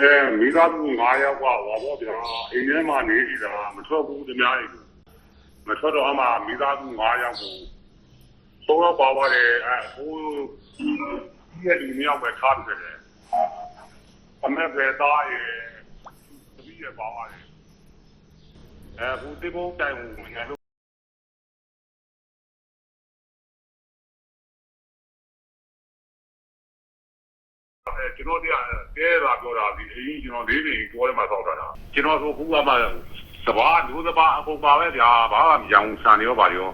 အဲမိသားစု9ယောက်ကဟောပေါ့ဗျာအိမ်ထဲမှာနေနေတာမထွက်ဘူးတများကြီးမထွက်တော့အမှမိသားစု9ယောက်ကိုသုံးတော့ပါပါတယ်အဲဟိုဒီရဲ့ဒီမြောက်ပဲထားတယ်တယ်အမေပဲသားရဲ့တပည့်ရဲ့ပါပါတယ်အဲဟိုတေဘုံတိုင်ဝင်ငါတို့ ကျွန်တော်တရားတဲတာပြောတာဒီအရင်ကျွန်တော်လေးနေပြောရမှာသောက်တာကျွန်တော်ဆိုခုကမှစဘာမျိုးစဘာအကုန်ပါပဲဗျာဘာမှမရောင်ဆန်နေရောပါရော